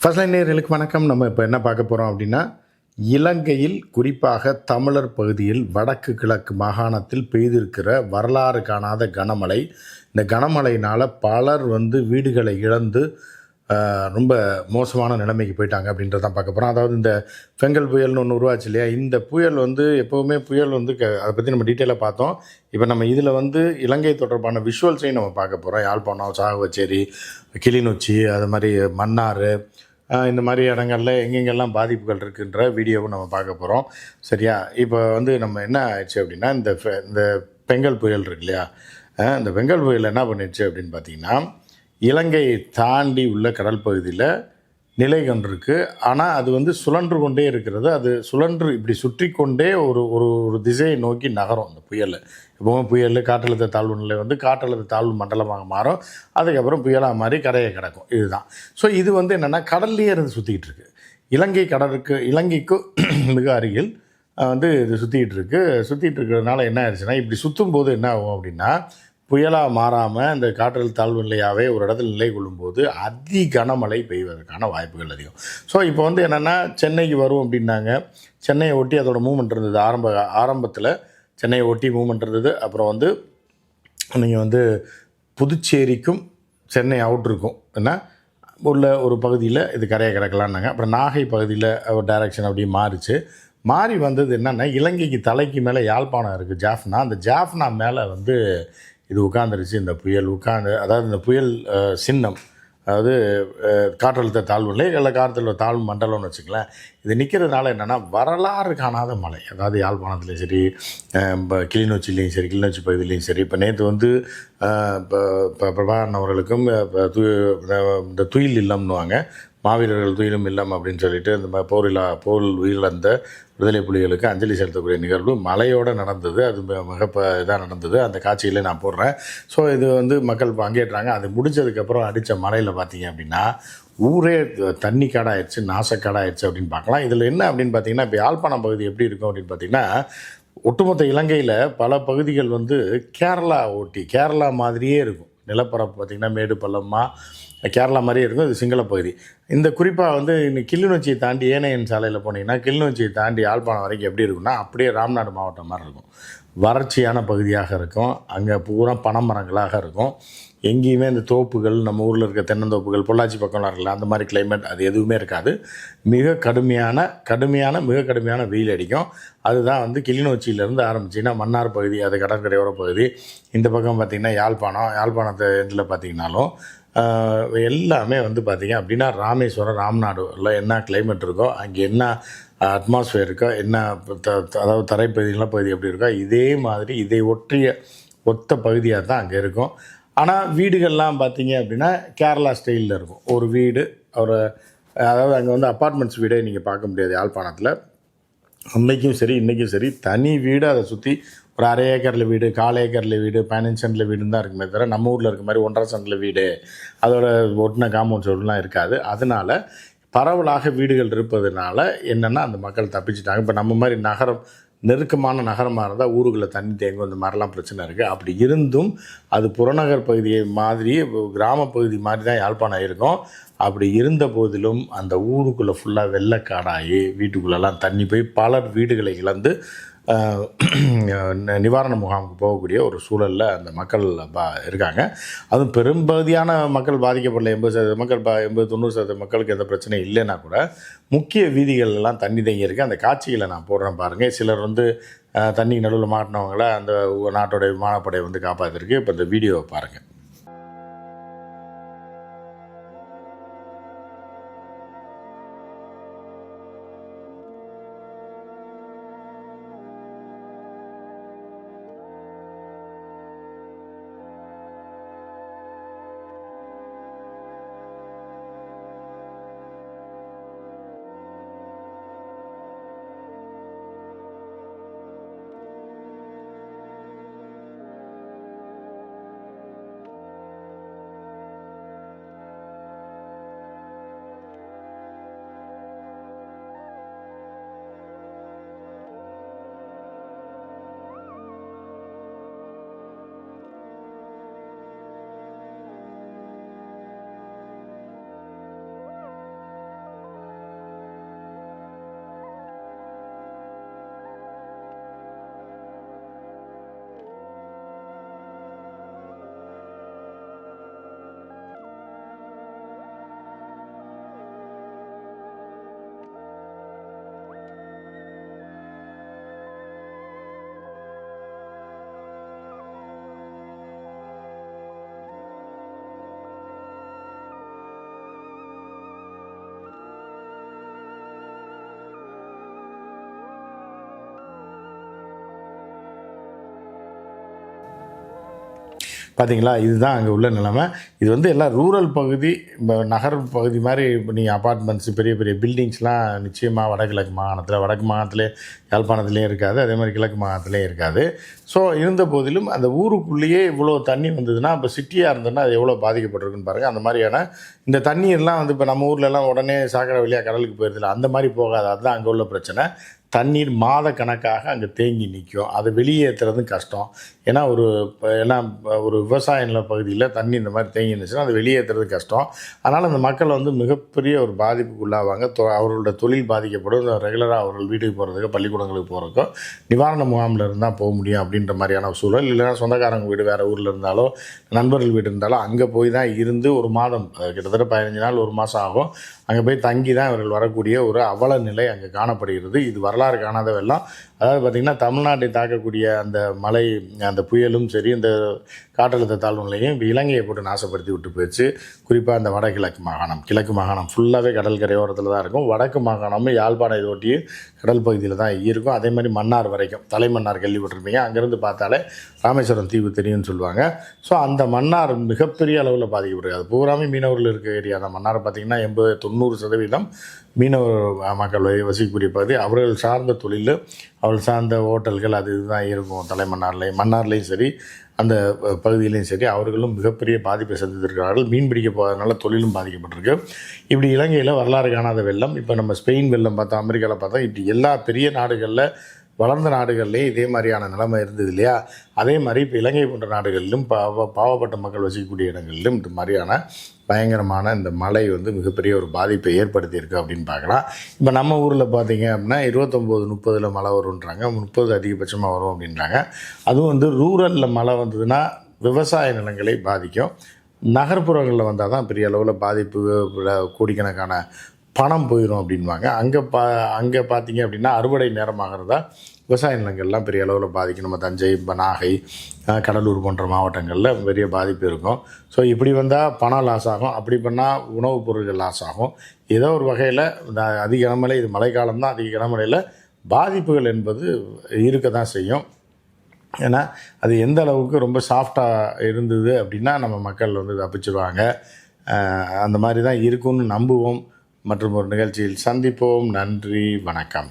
First line வணக்கம். நம்ம இப்போ என்ன பார்க்க போகிறோம் அப்படின்னா இலங்கையில் குறிப்பாக தமிழர் பகுதியில் வடக்கு கிழக்கு மாகாணத்தில் பெய்திருக்கிற வரலாறு காணாத கனமழை. இந்த கனமழையினால் பலர் வந்து வீடுகளை இழந்து ரொம்ப மோசமான நிலைமைக்கு போயிட்டாங்க அப்படின்றத தான் பார்க்க போகிறோம் அதாவது இந்த பெங்கல் புயல்னு ஒன்று உருவாச்சு இல்லையா? இந்த புயல் வந்து எப்போவுமே புயல் வந்து க- அதை பற்றி நம்ம டீட்டெயிலாக பார்த்தோம். இப்போ நம்ம இதில் வந்து இலங்கை தொடர்பான விஷுவல்ஸையும் நம்ம பார்க்க போகிறோம் யாழ்ப்பாணம் சாகுவச்சேரி கிளிநொச்சி அது மாதிரி மன்னார் இந்த மாதிரி இடங்கள்ல எங்கெங்கெல்லாம் பாதிப்புகள் இருக்குன்ற வீடியோவும் நம்ம பார்க்க போகிறோம் சரியா? இப்போ வந்து நம்ம என்ன ஆயிடுச்சு அப்படின்னா இந்த இந்த பெங்கல் புயல் இருக்கு இல்லையா? இந்த பெங்கல் புயல் என்ன பண்ணிடுச்சு அப்படின்னு பார்த்தீங்கன்னா இலங்கையை தாண்டி உள்ள கடல் பகுதியில் நிலை கொண்டிருக்கு. ஆனால் அது வந்து சுழன்று கொண்டே இருக்கிறது. அது சுழன்று இப்படி சுற்றி கொண்டே ஒரு ஒரு ஒரு திசையை நோக்கி நகரும் அந்த புயல். எப்பவும் புயல் காற்றழுத்த தாழ்வு நிலை வந்து காற்றழுத்த தாழ்வு மண்டலமாக மாறும். அதுக்கப்புறம் புயலாக மாறி கரையை கிடக்கும். இதுதான். ஸோ இது வந்து என்னென்னா கடல்லையே இருந்து சுற்றிக்கிட்டு இருக்கு. இலங்கை கடலுக்கு இலங்கைக்கு மிக அருகில் வந்து இது சுற்றிக்கிட்டு இருக்கு. சுற்றிட்டு இருக்கிறதுனால என்ன ஆயிடுச்சுன்னா இப்படி சுற்றும் போது என்ன ஆகும் அப்படின்னா புயலாக மாறாமல் இந்த காற்றழுத்த தாழ்வு நிலையாகவே ஒரு இடத்துல நிலை கொள்ளும்போது அதி கனமழை பெய்வதற்கான வாய்ப்புகள் அதிகம். ஸோ இப்போ வந்து என்னென்னா சென்னைக்கு வரும் அப்படின்னாங்க. சென்னையை ஒட்டி அதோட மூமெண்ட் இருந்தது. ஆரம்ப ஆரம்பத்தில் சென்னையை ஒட்டி மூவ்மெண்ட் இருந்தது. அப்புறம் வந்து நீங்கள் வந்து புதுச்சேரிக்கும் சென்னை அவுட்ருக்கும் என்ன? உள்ள ஒரு பகுதியில் இது கரையை கிடக்கலான்னாங்க அப்புறம் நாகை பகுதியில் ஒரு டைரக்ஷன் அப்படியே மாறிச்சு. மாறி வந்தது என்னென்னா இலங்கைக்கு தலைக்கு மேலே யாழ்ப்பாணம் இருக்குது ஜாஃப்னா. அந்த ஜாஃப்னா மேலே வந்து இது உட்காந்துருச்சு இந்த புயல் உட்காந்து அதாவது இந்த புயல் சின்னம் அதாவது காற்றழுத்த தாழ்வு நிலை இல்லை காற்றழுத்த தாழ்வு மண்டலம்னு வச்சுக்கலாம் இது நிற்கிறதுனால என்னென்னா வரலாறு காணாத மழை. அதாவது யாழ்ப்பாணத்துலேயும் சரி இப்போ கிளிநொச்சிலையும் சரி கிளிநொச்சி பகுதியிலையும் சரி இப்போ நேற்று வந்து இப்போ இப்போ பிரபாகரன் அவர்களுக்கும் இப்போ இந்த துயில் இல்லம்னுவாங்க. மாவீரர்கள் துயிலும் இல்லம் அப்படின்னு சொல்லிட்டு இந்த மாதிரி போரிலா போர் உயிரிழந்த விடுதலை புலிகளுக்கு அஞ்சலி செலுத்தக்கூடிய நிகழ்வு மலையோடு நடந்தது. அது மி- மிக இதாக நடந்தது. அந்த காட்சியில் நான் போடுறேன். ஸோ இது வந்து மக்கள் பங்கேற்றாங்க. அது முடிஞ்சதுக்கப்புறம் அடித்த மலையில் பார்த்தீங்க அப்படின்னா ஊரே தண்ணி காடாயிடுச்சு நாசக்காடாயிடுச்சு அப்படின்னு பார்க்கலாம். இதில் என்ன அப்படின்னு பார்த்தீங்கன்னா இப்போ யாழ்ப்பாணம் பகுதி எப்படி இருக்கும் அப்படின்னு பார்த்தீங்கன்னா ஒட்டுமொத்த இலங்கையில் பல பகுதிகள் வந்து கேரளா ஓட்டி கேரளா மாதிரியே இருக்கும். நிலப்பரப்பு பார்த்திங்கன்னா மேடு பள்ளமாக கேரளா மாதிரியே இருக்கும். இது சிங்கள பகுதி. இந்த குறிப்பாக வந்து இன்னைக்கு கிளிநொச்சியை தாண்டி ஏனையன் சாலையில் போனீங்கன்னா கிளிநொச்சியை தாண்டி யாழ்ப்பாணம் வரைக்கும் எப்படி இருக்கும்னா அப்படியே ராம்நாடு மாவட்டம் மாதிரி இருக்கும். வறட்சியான பகுதியாக இருக்கும். அங்கே பூரா பனைமரங்களாக இருக்கும். எங்கேயுமே அந்த தோப்புகள் நம்ம ஊரில் இருக்க தென்னந்தோப்புகள் பொள்ளாச்சி பக்கம்லாம் இருக்கல அந்த மாதிரி கிளைமேட் அது எதுவுமே இருக்காது. மிக கடுமையான கடுமையான மிக கடுமையான வெயில் அடிக்கும். அதுதான் வந்து கிளிநொச்சியிலேருந்து ஆரம்பிச்சின்னா மன்னார் பகுதி அது கடற்கரையோர பகுதி இந்த பக்கம் பார்த்திங்கன்னா யாழ்ப்பாணம் யாழ்ப்பாணத்தை எண்டில் பார்த்திங்கனாலும் எல்லாமே வந்து பார்த்திங்க அப்படின்னா ராமேஸ்வரம் ராம்நாடு எல்லாம் என்ன கிளைமேட் இருக்கோ அங்கே என்ன அட்மாஸ்ஃபியர் இருக்கோ என்ன த- அதாவது தரைப்பகுதி பகுதி எப்படி இருக்கோ இதே மாதிரி இதை ஒற்றிய ஒத்த பகுதியாக தான் அங்கே இருக்கும். ஆனால் வீடுகள்லாம் பார்த்தீங்க அப்படின்னா கேரளா ஸ்டைலில் இருக்கும். ஒரு வீடு ஒரு அதாவது அங்கே வந்து அப்பார்ட்மெண்ட்ஸ் வீடே நீங்கள் பார்க்க முடியாது யாழ்ப்பாணத்தில். அன்னைக்கும் சரி இன்றைக்கும் சரி தனி வீடு அதை சுற்றி ஒரு அரை ஏக்கரில் வீடு கால் ஏக்கரில் வீடு பதினஞ்சு சென்டில் வீடுன்னு தான் இருக்குமே தவிர நம்ம ஊரில் இருக்க மாதிரி ஒன்றரை சென்டில் வீடு அதோட ஒட்டின காம்பவுண்ட் சுவர்லாம் இருக்காது. அதனால பரவலாக வீடுகள் இருப்பதுனால என்னென்னா அந்த மக்கள் தப்பிச்சிட்டாங்க. இப்போ நம்ம மாதிரி நகரம் நெருக்கமான நகரமாக இருந்தால் ஊருக்குள்ளே தண்ணி தேங்கும் இந்த மாதிரிலாம் பிரச்சனை இருக்குது அப்படி இருந்தும் அது புறநகர் பகுதியை மாதிரி கிராம பகுதி மாதிரி தான் யாழ்ப்பாணம் இருக்கும். அப்படி இருந்த போதிலும் அந்த ஊருக்குள்ளே ஃபுல்லாக வெள்ளக்காடாகி வீட்டுக்குள்ளெல்லாம் தண்ணி போய் பலர் வீடுகளை இழந்து நிவாரண முகாமுக்கு போகக்கூடிய ஒரு சூழலில் அந்த மக்கள் பா இருக்காங்க. அதுவும் பெரும்பகுதியான மக்கள் பாதிக்கப்படல எண்பது சதவீத மக்கள் பா எண்பது தொண்ணூறு சதவீத மக்களுக்கு எந்த பிரச்சனையும் இல்லைன்னா கூட முக்கிய வீதிகளெல்லாம் தண்ணி தேங்கி இருக்குது அந்த காட்சிகளை நான் போடுறேன் பாருங்கள் சிலர் வந்து தண்ணி நடுவில் மாட்டினவங்கள அந்த நாட்டோடைய விமானப்படை வந்து காப்பாற்றிருக்கு இப்போ இந்த வீடியோவை பாருங்கள் பார்த்தீங்களா இதுதான் அங்கே உள்ள நிலைமை. இது வந்து எல்லாம் ரூரல் பகுதி நகர் பகுதி மாதிரி இப்போ நீங்கள் அப்பார்ட்மெண்ட்ஸ் பெரிய பெரிய பில்டிங்ஸ்லாம் நிச்சயமாக வடகிழக்கு மாகாணத்தில் வடக்கு மாகாணத்திலே யாழ்ப்பாணத்துலேயும் இருக்காது. அதே மாதிரி கிழக்கு மாகாணத்துலேயும் இருக்காது. ஸோ இருந்த போதிலும் அந்த ஊருக்குள்ளேயே இவ்வளோ தண்ணி வந்ததுன்னா இப்போ சிட்டியாக இருந்ததுன்னா அது எவ்வளோ பாதிக்கப்பட்டிருக்குன்னு பாருங்கள் அந்த மாதிரியான இந்த தண்ணீர்லாம் வந்து இப்போ நம்ம ஊர்லலாம் உடனே சாக்கடை வழியாக கடலுக்கு போயிருதில்ல அந்த மாதிரி போகாது. அதுதான் அங்கே உள்ள பிரச்சனை. தண்ணீர் மாத கணக்காக அங்கே தேங்கி நிற்கும் அதை வெளியேற்றுறதும் கஷ்டம். ஏன்னா ஒரு ஏன்னா ஒரு விவசாய நில பகுதியில் தண்ணி இந்த மாதிரி தேங்கி இருந்துச்சுன்னா அதை வெளியேற்றுறது கஷ்டம். அதனால் அந்த மக்கள் வந்து மிகப்பெரிய ஒரு பாதிப்புக்கு உள்ளாவாங்க. தொ அவர்களோட தொழில் பாதிக்கப்படும். ரெகுலராக அவர்கள் வீட்டுக்கு போகிறதுக்கு பள்ளிக்கூடங்களுக்கு போகிறதுக்கோ நிவாரண முகாமில் இருந்தால் போக முடியும் அப்படின்ற மாதிரியான ஒரு சூழல். இல்லைன்னா சொந்தக்காரங்க வீடு வேறு ஊரில் இருந்தாலோ நண்பர்கள் வீடு இருந்தாலோ அங்கே போய் தான் இருந்து ஒரு மாதம் கிட்டத்தட்ட பதினஞ்சு நாள் ஒரு மாதம் ஆகும். அங்கே போய் தங்கி தான் இவர்கள் வரக்கூடிய ஒரு அவல நிலை அங்கே காணப்படுகிறது. இது வரலாறு காணாதவெல்லாம் அதாவது பார்த்திங்கன்னா தமிழ்நாட்டை தாக்கக்கூடிய அந்த மலை அந்த புயலும் சரி இந்த காற்றழுத்த தாழ்வு நிலையும் இலங்கையை போட்டு நாசப்படுத்தி விட்டு போயிடுச்சு. குறிப்பாக அந்த வடகிழக்கு மாகாணம். கிழக்கு மாகாணம் ஃபுல்லாகவே கடல் கரையோரத்தில் தான் இருக்கும். வடக்கு மாகாணமும் யாழ்ப்பாணம் இதை கடல் பகுதியில் தான் இருக்கும். அதே மாதிரி மன்னார் வரைக்கும். தலைமன்னார் கேள்விப்பட்டிருப்பீங்க. அங்கேருந்து பார்த்தாலே ராமேஸ்வரம் தீவு தெரியும்னு சொல்லுவாங்க. ஸோ அந்த மன்னார் மிகப்பெரிய அளவில் பாதிக்கப்படுகிறது அது பூராமே மீனவர்கள் இருக்க ஏரியா தான். மன்னார் பார்த்திங்கன்னா எண்பது தொண்ணூறு சதவீதம் மீனவர் மக்கள் வசிக்கக்கூடிய பகுதி. அவர்கள் சார்ந்த தொழில் அவர்கள் சார்ந்த ஹோட்டல்கள் அது இதுதான் இருக்கும் தலைமன்னார்லேயும் மன்னார்லேயும் சரி அந்த பகுதியிலையும் சரி அவர்களும் மிகப்பெரிய பாதிப்பை சந்தித்திருக்கிறார்கள். மீன் பிடிக்க போகிறதுனால தொழிலும் பாதிக்கப்பட்டிருக்கு. இப்படி இலங்கையில் வரலாறு காணாத வெள்ளம். இப்போ நம்ம ஸ்பெயின் வெள்ளம் பார்த்தோம் அமெரிக்காவில் பார்த்தோம் இப்படி எல்லா பெரிய நாடுகளில் வளர்ந்த நாடுகள்லேயே இதே மாதிரியான நிலைமை இருந்தது இல்லையா? அதே மாதிரி இப்போ இலங்கை போன்ற நாடுகளிலும் பாவ பாவப்பட்ட மக்கள் வசிக்கக்கூடிய இடங்களிலும் இந்த மாதிரியான பயங்கரமான இந்த மழை வந்து மிகப்பெரிய ஒரு பாதிப்பை ஏற்படுத்தியிருக்கு அப்படின்னு பார்க்கலாம். இப்போ நம்ம ஊரில் பார்த்தீங்க அப்படின்னா இருபத்தொம்போது முப்பதில் மழை வரும்ன்றாங்க. முப்பது அதிகபட்சமாக வரும் அப்படின்றாங்க. அதுவும் வந்து ரூரலில் மழை வந்ததுன்னா விவசாய நிலங்களை பாதிக்கும். நகர்ப்புறங்களில் வந்தால் தான் பெரிய அளவில் பாதிப்பு கோடிக்கணக்கான பணம் போயிடும் அப்படின்வாங்க அங்கே பா அங்கே பார்த்தீங்க அப்படின்னா அறுவடை நேரமாகிறதா விவசாய நிலங்கள்லாம் பெரிய அளவில் பாதிக்கும். நம்ம தஞ்சை இப்போ நாகை கடலூர் போன்ற மாவட்டங்களில் பெரிய பாதிப்பு இருக்கும். ஸோ இப்படி வந்தால் பணம் லாஸ் ஆகும். அப்படி பண்ணால் உணவுப் பொருட்கள் லாஸ் ஆகும். ஏதோ ஒரு வகையில் அதிக கனமழை இது மழைக்காலம் தான். அதிக கனமழையில் பாதிப்புகள் என்பது இருக்க தான் செய்யும். ஏன்னா அது எந்த அளவுக்கு ரொம்ப சாஃப்டாக இருந்தது அப்படின்னா நம்ம மக்கள் வந்து தப்பிச்சிருவாங்க. அந்த மாதிரி தான் இருக்கும்னு நம்புவோம். மற்றும் ஒரு நிகழ்ச்சியில் சந்திப்போம். நன்றி வணக்கம்.